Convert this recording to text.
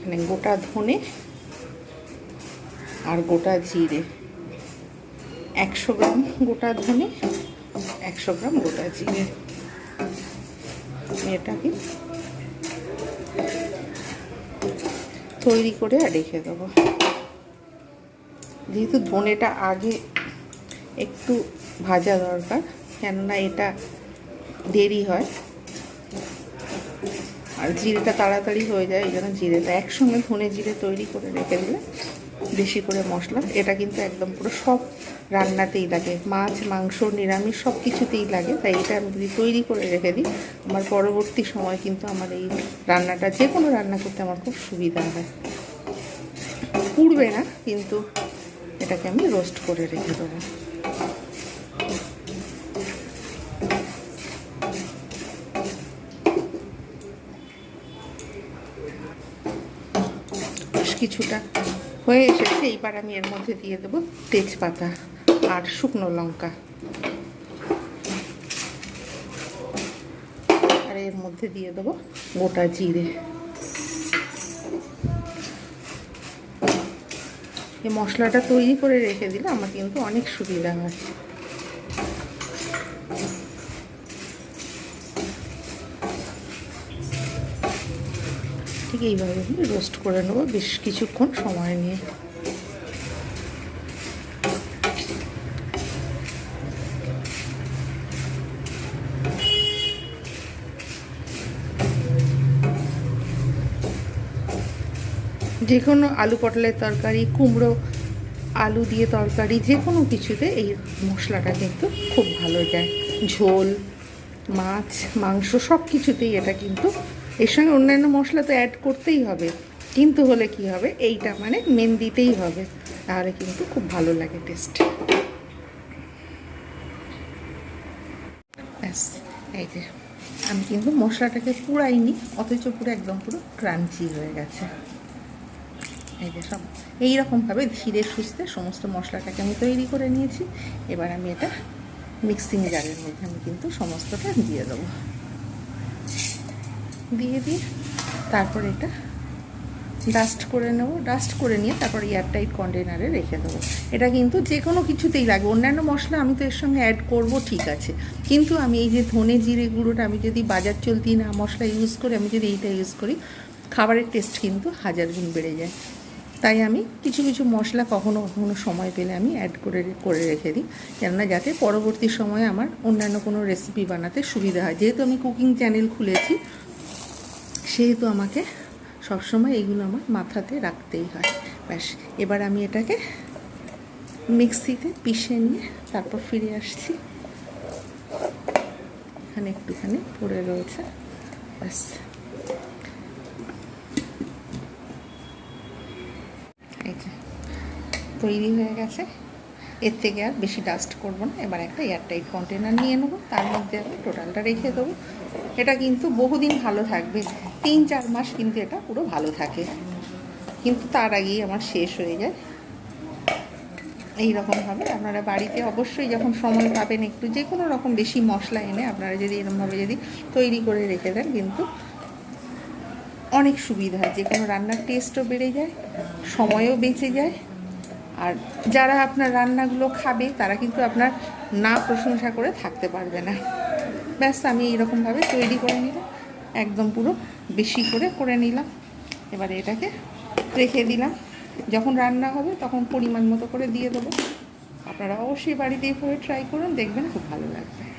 এখানে গোটা ধনে আর গোটা জিরে। একশো গ্রাম গোটা ধনে, একশো গ্রাম গোটা জিরে। এটাকে তৈরি করে আর রেখে দেবো। যেহেতু ধনেটা আগে একটু ভাজা দরকার, কেননা এটা দেরি হয়। আর জিরেটা তাড়াতাড়ি হয়ে যায়, এই জন্য জিরেটা একসঙ্গে ধনে জিরে তৈরি করে রেখে দিলে বেশি করে মশলা। এটা কিন্তু একদম পুরো সব রান্নাতেই লাগে, মাছ, মাংস, নিরামিষ সব কিছুতেই লাগে, তাই এটা আমি যদি তৈরি করে রেখে দিই, আমার পরবর্তী সময় কিন্তু আমার এই রান্নাটা যে কোনো রান্না করতে আমার খুব সুবিধা হয়। পুড়বে না, কিন্তু এটাকে আমি রোস্ট করে রেখে দেবো। কিছুটা হয়ে এসেছে এইবার আমি এর মধ্যে দিয়ে দেবো তেজপাতা আর শুকনো লঙ্কা। আর এর মধ্যে দিয়ে দেবো গোটা জিরে। এই মশলাটা তৈরি করে রেখে দিলে আমার কিন্তু অনেক সুবিধা হয়। ঠিক এইভাবে আমি রোস্ট করে নেব বেশ কিছুক্ষণ সময় নিয়ে। যে কোনো আলু পটলের তরকারি, কুমড়ো আলু দিয়ে তরকারি, যে কোনো কিছুতে এই মশলাটা কিন্তু খুব ভালো যায়। ঝোল, মাছ, মাংস সব কিছুতেই এটা কিন্তু এর সঙ্গে অন্যান্য মশলা তো অ্যাড করতেই হবে। কিন্তু হলে কি হবে? এইটা মানে মেন দিতেই হবে। তাহলে কিন্তু খুব ভালো লাগে টেস্ট ব্যাস, এই যে। আমি কিন্তু মশলাটাকে পুরাইনি অথচ পুরো একদম পুরো ক্রাঞ্চি হয়ে গেছে। এই যে সব, এইরকমভাবে ধীরে সুস্থে সমস্ত মশলাটাকে আমি তৈরি করে নিয়েছি। এবার আমি এটা মিক্সিং জারের মধ্যে আমি কিন্তু সমস্তটা দিয়ে দেবো। দিয়ে দিয়ে তারপর এটা ডাস্ট করে নেব। ডাস্ট করে নিয়ে তারপর এয়ারটাইট কন্টেনারে রেখে দেবো। এটা কিন্তু যে কোনো কিছুতেই লাগবে। অন্যান্য মশলা আমি তো এর সঙ্গে অ্যাড করব, ঠিক আছে। কিন্তু আমি এই যে ধনে জিরে গুঁড়োটা আমি যদি বাজার চলতি না মশলা ইউজ করি, আমি যদি এইটা ইউজ করি, খাবারের টেস্ট কিন্তু হাজার গুণ বেড়ে যায়। তাই আমি কিছু কিছু মশলা কখনো কখনো সময় পেলে আমি অ্যাড করে করে রেখে দিই। কেননা যাতে পরবর্তী সময়ে আমার অন্যান্য কোনো রেসিপি বানাতে সুবিধা হয়। যেহেতু আমি কুকিং চ্যানেল খুলেছি সেহেতু আমাকে সবসময় এগুলো আমার মাথাতে রাখতেই হয়। ব্যাস, এবার আমি এটাকে মিক্সিতে পিষে নিয়ে তারপর ফিরে আসছি। এখানে একটুখানি পড়ে রয়েছে। ব্যাস। তৈরি হয়ে গেছে। এর থেকে আর বেশি ডাস্ট করব না। এবার একটা এয়ারটাইট কন্টেনার নিয়ে নেব। তার মধ্যে আমি টোটালটা রেখে দেবো। এটা কিন্তু বহুদিন ভালো থাকবে। তিন চার মাস কিন্তু এটা পুরো ভালো থাকে। কিন্তু তার আগেই আমার শেষ হয়ে যায়। এই রকমভাবে আপনারা বাড়িতে অবশ্যই যখন সময় পাবেন একটু যে কোনো রকম বেশি মশলা এনে আপনারা যদি এরকমভাবে যদি তৈরি করে রেখে দেন কিন্তু অনেক সুবিধা যে কোনো রান্নার টেস্টও বেড়ে যায়, সময়ও বেঁচে যায়। আর যারা আপনার রান্নাগুলো খাবে, তারা কিন্তু আপনার না প্রশংসা করে থাকতে পারবে না। ব্যাস, আমি এইরকমভাবে তৈরি করে নিলাম। একদম পুরো বেশি করে করে নিলাম। এবারে এটাকে রেখে দিলাম। যখন রান্না হবে, তখন পরিমাণ মতো করে দিয়ে দেবো। আপনারা অবশ্যই বাড়িতে এভাবে ট্রাই করুন, দেখবেন খুব ভালো লাগবে।